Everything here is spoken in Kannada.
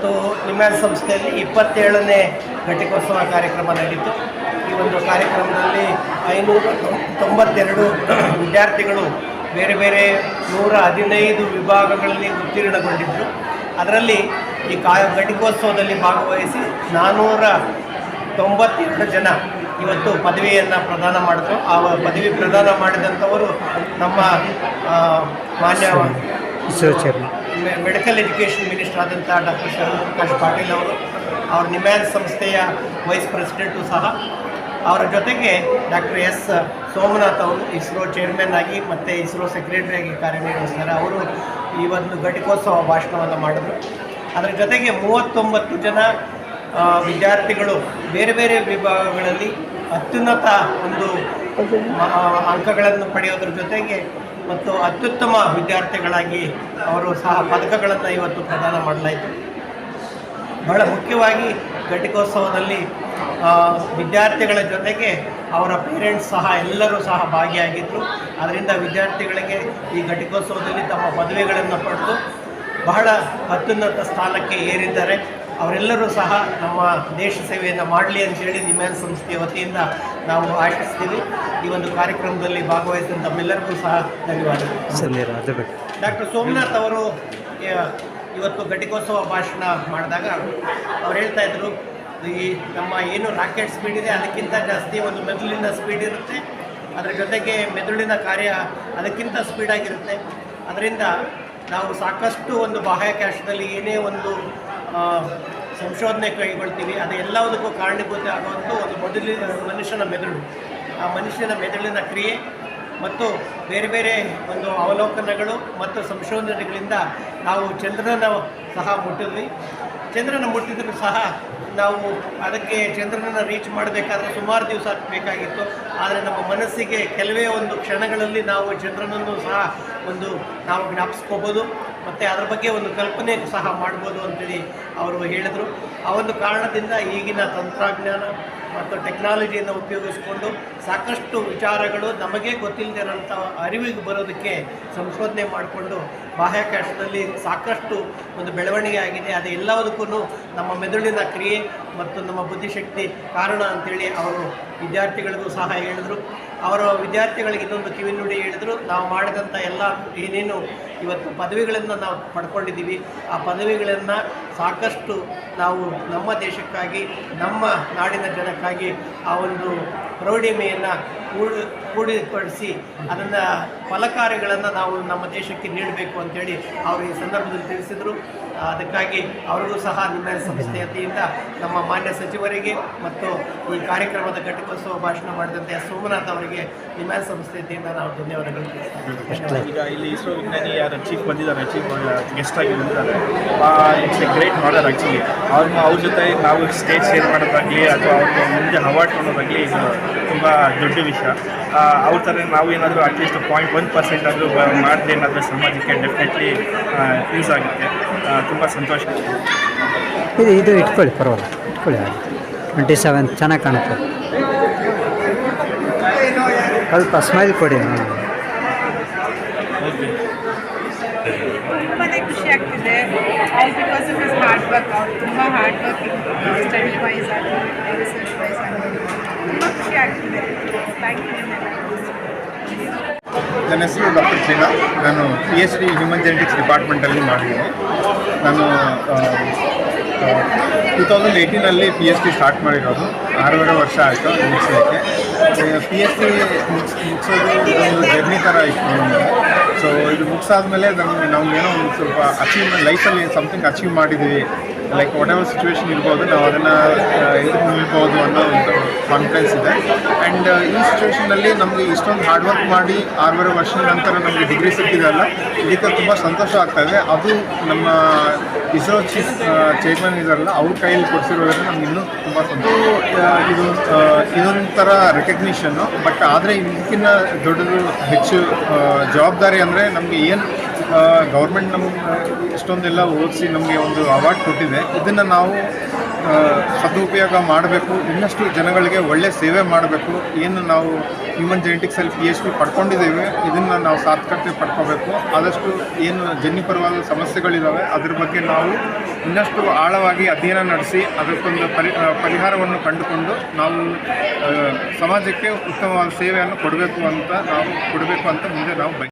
ಇವತ್ತು ನಿಮ್ಯಾನ್ ಸಂಸ್ಥೆಯಲ್ಲಿ ಇಪ್ಪತ್ತೇಳನೇ ಘಟಿಕೋತ್ಸವ ಕಾರ್ಯಕ್ರಮ ನಡೆಯಿತು. ಈ ಒಂದು ಕಾರ್ಯಕ್ರಮದಲ್ಲಿ ಐನೂರ ತೊಂಬತ್ತೆರಡು ವಿದ್ಯಾರ್ಥಿಗಳು ಬೇರೆ ಬೇರೆ ನೂರ ಹದಿನೈದು ವಿಭಾಗಗಳಲ್ಲಿ ಉತ್ತೀರ್ಣಗೊಂಡಿದ್ದರು ಅದರಲ್ಲಿ ಈ ಕಾ, ಘಟಿಕೋತ್ಸವದಲ್ಲಿ ಭಾಗವಹಿಸಿ ನಾನ್ನೂರ ತೊಂಬತ್ತೆರಡು ಜನ ಇವತ್ತು ಪದವಿಯನ್ನು ಪ್ರದಾನ ಮಾಡಿದ್ರು. ಆ ಪದವಿ ಪ್ರದಾನ ಮಾಡಿದಂಥವರು ನಮ್ಮ ಮಾನ್ಯ ಮೆಡಿಕಲ್ ಎಜುಕೇಷನ್ ಮಿನಿಸ್ಟರ್ ಆದಂಥ ಡಾಕ್ಟರ್ ಶಿವಪ್ರಕಾಶ್ ಪಾಟೀಲ್ ಅವರು, ಅವ್ರ ನಿಮ್ಯಾನ್ ಸಂಸ್ಥೆಯ ವೈಸ್ ಪ್ರೆಸಿಡೆಂಟು ಸಹ. ಅವರ ಜೊತೆಗೆ ಡಾಕ್ಟರ್ ಎಸ್ ಸೋಮನಾಥ್ ಅವರು, ಇಸ್ರೋ ಚೇರ್ಮನ್ ಆಗಿ ಮತ್ತು ಇಸ್ರೋ ಸೆಕ್ರೆಟರಿಯಾಗಿ ಕಾರ್ಯನಿರ್ವಹಿಸ್ತಾರೆ ಅವರು ಈ ಒಂದು ಘಟಿಕೋತ್ಸವ ಭಾಷಣವನ್ನು ಮಾಡಿದ್ರು. ಅದರ ಜೊತೆಗೆ ಮೂವತ್ತೊಂಬತ್ತು ಜನ ವಿದ್ಯಾರ್ಥಿಗಳು ಬೇರೆ ಬೇರೆ ವಿಭಾಗಗಳಲ್ಲಿ ಅತ್ಯುನ್ನತ ಒಂದು ಅಂಕಗಳನ್ನು ಪಡೆಯೋದ್ರ ಜೊತೆಗೆ ಮತ್ತು ಅತ್ಯುತ್ತಮ ವಿದ್ಯಾರ್ಥಿಗಳಾಗಿ ಅವರು ಸಹ ಪದಕಗಳನ್ನು ಇವತ್ತು ಪ್ರದಾನ ಮಾಡಲಾಯಿತು. ಬಹಳ ಮುಖ್ಯವಾಗಿ ಘಟಿಕೋತ್ಸವದಲ್ಲಿ ವಿದ್ಯಾರ್ಥಿಗಳ ಜೊತೆಗೆ ಅವರ ಪೇರೆಂಟ್ಸ್ ಸಹ ಎಲ್ಲರೂ ಸಹ ಭಾಗಿಯಾಗಿದ್ದರು ಅದರಿಂದ ವಿದ್ಯಾರ್ಥಿಗಳಿಗೆ ಈ ಘಟಿಕೋತ್ಸವದಲ್ಲಿ ತಮ್ಮ ಪದವಿಗಳನ್ನು ಪಡೆದು ಬಹಳ ಅತ್ಯುನ್ನತ ಸ್ಥಾನಕ್ಕೆ ಏರಿದ್ದಾರೆ. ಅವರೆಲ್ಲರೂ ಸಹ ನಮ್ಮ ದೇಶ ಸೇವೆಯನ್ನು ಮಾಡಲಿ ಅಂತೇಳಿ ನಿಮ್ಯಾನ್ ಸಂಸ್ಥೆಯ ವತಿಯಿಂದ ನಾವು ಆಶಿಸ್ತೀವಿ. ಈ ಒಂದು ಕಾರ್ಯಕ್ರಮದಲ್ಲಿ ಭಾಗವಹಿಸಿದ ತಮ್ಮೆಲ್ಲರಿಗೂ ಸಹ ಧನ್ಯವಾದಗಳು. ಡಾಕ್ಟರ್ ಸೋಮನಾಥ್ ಅವರು ಇವತ್ತು ಘಟಿಕೋತ್ಸವ ಭಾಷಣ ಮಾಡಿದಾಗ ಅವ್ರು ಹೇಳ್ತಾ ಇದ್ರು ಈ ನಮ್ಮ ಏನು ರಾಕೆಟ್ ಸ್ಪೀಡ್ ಇದೆ ಅದಕ್ಕಿಂತ ಜಾಸ್ತಿ ಒಂದು ಮೆದುಳಿನ ಸ್ಪೀಡ್ ಇರುತ್ತೆ. ಅದರ ಜೊತೆಗೆ ಮೆದುಳಿನ ಕಾರ್ಯ ಅದಕ್ಕಿಂತ ಸ್ಪೀಡಾಗಿರುತ್ತೆ ಅದರಿಂದ ನಾವು ಸಾಕಷ್ಟು ಒಂದು ಬಾಹ್ಯಾಕಾಶದಲ್ಲಿ ಏನೇ ಒಂದು ಸಂಶೋಧನೆ ಕೈಗೊಳ್ತೀವಿ ಅದು ಎಲ್ಲದಕ್ಕೂ ಕಾರಣೀಭೂತ ಆಗುವಂಥ ಒಂದು ಮೊದಲಿನ ಮನುಷ್ಯನ ಮೆದುಳು. ಆ ಮನುಷ್ಯನ ಮೆದುಳಿನ ಕ್ರಿಯೆ ಮತ್ತು ಬೇರೆ ಬೇರೆ ಒಂದು ಅವಲೋಕನಗಳು ಮತ್ತು ಸಂಶೋಧನೆಗಳಿಂದ ನಾವು ಚಂದ್ರನ ಸಹ ಮುಟ್ಟಿದ್ವಿ. ಚಂದ್ರನ ಮುಟ್ಟಿದ್ರು ಸಹ ನಾವು ಅದಕ್ಕೆ ಚಂದ್ರನನ್ನು ರೀಚ್ ಮಾಡಬೇಕಾದ್ರೆ ಸುಮಾರು ದಿವಸ ಬೇಕಾಗಿತ್ತು. ಆದರೆ ನಮ್ಮ ಮನಸ್ಸಿಗೆ ಕೆಲವೇ ಒಂದು ಕ್ಷಣಗಳಲ್ಲಿ ನಾವು ಚಂದ್ರನನ್ನು ಸಹ ಒಂದು ನಾವು ಜ್ಞಾಪಿಸ್ಕೋಬೋದು. ಮತ್ತು ಅದರ ಬಗ್ಗೆ ಒಂದು ಕಲ್ಪನೆ ಸಹ ಮಾಡ್ಬೋದು ಅಂತೇಳಿ ಅವರು ಹೇಳಿದರು. ಆ ಒಂದು ಕಾರಣದಿಂದ ಈಗಿನ ತಂತ್ರಜ್ಞಾನ ಮತ್ತು ಟೆಕ್ನಾಲಜಿಯನ್ನು ಉಪಯೋಗಿಸಿಕೊಂಡು ಸಾಕಷ್ಟು ವಿಚಾರಗಳು ನಮಗೆ ಗೊತ್ತಿಲ್ಲದಿರೋಂಥ ಅರಿವಿಗೆ ಬರೋದಕ್ಕೆ ಸಂಶೋಧನೆ ಮಾಡಿಕೊಂಡು ಬಾಹ್ಯಾಕಾಶದಲ್ಲಿ ಸಾಕಷ್ಟು ಒಂದು ಬೆಳವಣಿಗೆ ಆಗಿದೆ ಅದು ಎಲ್ಲದಕ್ಕೂ ನಮ್ಮ ಮೆದುಳಿನ ಕ್ರಿಯೆ ಮತ್ತು ನಮ್ಮ ಬುದ್ಧಿಶಕ್ತಿ ಕಾರಣ ಅಂತೇಳಿ ಅವರು ವಿದ್ಯಾರ್ಥಿಗಳಿಗೂ ಸಹ ಹೇಳಿದರು. ಅವರ ವಿದ್ಯಾರ್ಥಿಗಳಿಗೆ ಇನ್ನೊಂದು ಕಿವಿನುಡಿ ಹೇಳಿದರು ನಾವು ಮಾಡಿದಂಥ ಎಲ್ಲ ಏನೇನು ಇವತ್ತು ಪದವಿಗಳನ್ನು ನಾವು ಪಡ್ಕೊಂಡಿದ್ದೀವಿ. ಆ ಪದವಿಗಳನ್ನು ಸಾಕಷ್ಟು ನಾವು ನಮ್ಮ ದೇಶಕ್ಕಾಗಿ, ನಮ್ಮ ನಾಡಿನ ಜನಕ್ಕಾಗಿ ಆ ಒಂದು ಪ್ರೌಢಿಮೆಯನ್ನು ಕೂಡಿ, ಕೂಡಿಪಡಿಸಿ ಅದನ್ನು ಫಲಕಾರ್ಯಗಳನ್ನು ನಾವು ನಮ್ಮ ದೇಶಕ್ಕೆ ನೀಡಬೇಕು ಅಂತೇಳಿ ಅವರು ಈ ಸಂದರ್ಭದಲ್ಲಿ ತಿಳಿಸಿದರು. ಅದಕ್ಕಾಗಿ ಅವರಿಗೂ ಸಹ ನಿಮ್ಮ ಸಂಸ್ಥೆ ವತಿಯಿಂದ ನಮ್ಮ ಮಾನ್ಯ ಸಚಿವರಿಗೆ ಮತ್ತು ಈ ಕಾರ್ಯಕ್ರಮದ ಘಟಿಕೋತ್ಸವ ಭಾಷಣ ಮಾಡಿದಂತೆ ಸೋಮನಾಥ್ ಅವರಿಗೆ ನಿಮ್ಮ ಸಂಸ್ಥೆ ನಾವು ಧನ್ಯವಾದಗಳು ಈಗ ಇಲ್ಲಿ ಇಸ್ರೋ ವಿಜ್ಞಾನಿ ಯಾರು ಚೀಫ್ ಬಂದಿದ್ದಾರೆ ಚೀಫ್ ಗೆಸ್ಟ್ ಆಗಿ ಬಂದಿದ್ದಾರೆ. It's a great order actually ಅವ್ರನ್ನ ಅವ್ರ ಜೊತೆ ನಾವು ಸ್ಟೇಜ್ ಶೇರ್ ಮಾಡೋದಾಗಲಿ ಅಥವಾ ಅವ್ರಿಗೆ ಮುಂದೆ ಅವಾರ್ಡ್ ತೊಗೊಳೋದಾಗಲಿ ಇದು ತುಂಬ ದೊಡ್ಡ ವಿಷಯ. ಅವ್ರ ಥರ ನಾವು ಏನಾದರೂ ಅಟ್ಲೀಸ್ಟ್ ಪಾಯಿಂಟ್ ಒನ್ ಪರ್ಸೆಂಟ್ ಆದರೂ ಮಾಡಿದ್ರೆ ಏನಾದರೂ ಸಮಾಜಕ್ಕೆ ಡೆಫಿನೆಟ್ಲಿ ಯೂಸ್ ಆಗುತ್ತೆ. ತುಂಬ ಸಂತೋಷ. ಇದು ಇದು ಇಟ್ಕೊಳ್ಳಿ, ಪರವಾಗಿಲ್ಲ. ಇಟ್ಕೊಳ್ಳಿ ಟ್ವೆಂಟಿ ಸೆವೆನ್ ಚೆನ್ನಾಗಿ ಕಾಣುತ್ತೆ. ಸ್ವಲ್ಪ ಸ್ಮೈಲ್ ಕೊಡಿ ತುಂಬಾ ಖುಷಿ ಆಗ್ತಿದೆ. All because of his hard work ಅವ್ರು ತುಂಬ ಹಾರ್ಡ್ ವರ್ಕ್ ಸ್ಟಡಿ ವೈಸ್ ಆಗಲಿ ರಿಸರ್ಚ್ ವೈಸ್ ಆಗಲಿ, ತುಂಬ ಖುಷಿ ಆಗ್ತಿದೆ. ಥ್ಯಾಂಕ್ ಯು ನನ್ನ ಹೆಸರು ಡಾಕ್ಟರ್ ಶ್ರೀನಾಥ್ ನಾನು P H D human genetics ಡಿಪಾರ್ಟ್ಮೆಂಟಲ್ಲಿ ಮಾಡಿದ್ದೀನಿ. ನಾನು ಟೂ ತೌಸಂಡ್ ಏಯ್ಟೀನಲ್ಲಿ ಪಿ ಎಚ್ ಡಿ ಸ್ಟಾರ್ಟ್ ಮಾಡಿರೋದು. ಆರೂವರೆ ವರ್ಷ ಆಯಿತು ಮುಗಿಸೋಕ್ಕೆ ಪಿ ಎಚ್ ಡಿ ಮುಗಿಸ್ ಮುಗಿಸೋದು ಒಂದು ಜರ್ನಿ ಥರ ಇತ್ತು ನಮಗೆ. ಸೊ ಇದು ಮುಗಿಸಾದ್ಮೇಲೆ ನಮ್ಗೆ ನಾವು ಏನೋ ಒಂದು ಸ್ವಲ್ಪ ಅಚೀವ್ಮೆಂಟ್ ಲೈಫಲ್ಲಿ ಸಮಥಿಂಗ್ ಅಚೀವ್ ಮಾಡಿದ್ದೀವಿ. ಲೈಕ್ ವಾಟ್ ಎವರ್ ಸಿಚುವೇಶನ್ ಇರ್ಬೋದು, ನಾವು ಅದನ್ನು ಎದುರು ನಿಲ್ಬೋದು ಅನ್ನೋ ಒಂದು ಕಾನ್ಫಿಡೆನ್ಸ್ ಇದೆ. ಆ್ಯಂಡ್ ಈ ಸಿಚುವೇಷನಲ್ಲಿ ನಮಗೆ ಇಷ್ಟೊಂದು ಹಾರ್ಡ್ ವರ್ಕ್ ಮಾಡಿ ಆರೂವರೆ ವರ್ಷದ ನಂತರ ನಮಗೆ ಡಿಗ್ರಿ ಸಿಕ್ಕಿದೆಯಲ್ಲ ಇದಕ್ಕೆ ತುಂಬ ಸಂತೋಷ ಆಗ್ತಾ ಇದೆ. ಅದು ನಮ್ಮ ಇಸ್ರೋ ಚೀಫ್ ಚೇರ್ಮನ್ ಇದಾರಲ್ಲ ಅವ್ರ ಕೈಯಲ್ಲಿ ಕೊಡಿಸಿರೋದ್ರಿಂದ ನಮ್ಗೆ ಇನ್ನೂ ತುಂಬ ಸಂತೋಷ. ಆ, ಇದು ಆ, ಇದೊಂಥರ ರೆಕಗ್ನಿಷನ್ನು ಬಟ್ ಆದರೆ ಇದಕ್ಕಿಂತ ದೊಡ್ಡದು ಹೆಚ್ಚು ಜವಾಬ್ದಾರಿ ಅಂದರೆ ನಮಗೆ ಏನು ಗೌರ್ಮೆಂಟ್ ನಮ್ಗೆ ಇಷ್ಟೊಂದೆಲ್ಲ ಓದಿಸಿ ನಮಗೆ ಒಂದು ಅವಾರ್ಡ್ ಕೊಟ್ಟಿದೆ. ಇದನ್ನು ನಾವು ಸದುಪಯೋಗ ಮಾಡಬೇಕು. ಇನ್ನಷ್ಟು ಜನಗಳಿಗೆ ಒಳ್ಳೆ ಸೇವೆ ಮಾಡಬೇಕು. ಏನು ನಾವು ಹ್ಯೂಮನ್ ಜೆನೆಟಿಕ್ಸಲ್ಲಿ ಪಿ ಎಚ್ ಡಿ ಪಡ್ಕೊಂಡಿದ್ದೇವೆ. ಇದನ್ನು ನಾವು ಸಾರ್ಥಕತೆ ಪಡ್ಕೋಬೇಕು. ಆದಷ್ಟು ಏನು ಜನ್ನಿಪರವಾದ ಸಮಸ್ಯೆಗಳಿದ್ದಾವೆ ಅದ್ರ ಬಗ್ಗೆ ನಾವು ಇನ್ನಷ್ಟು ಆಳವಾಗಿ ಅಧ್ಯಯನ ನಡೆಸಿ, ಅದಕ್ಕೊಂದು ಪರಿ ಪರಿಹಾರವನ್ನು ಕಂಡುಕೊಂಡು ನಾವು ಸಮಾಜಕ್ಕೆ ಉತ್ತಮವಾದ ಸೇವೆಯನ್ನು ಕೊಡಬೇಕು ಅಂತ ನಾವು, ಕೊಡಬೇಕು ಅಂತ ಮುಂದೆ ನಾವು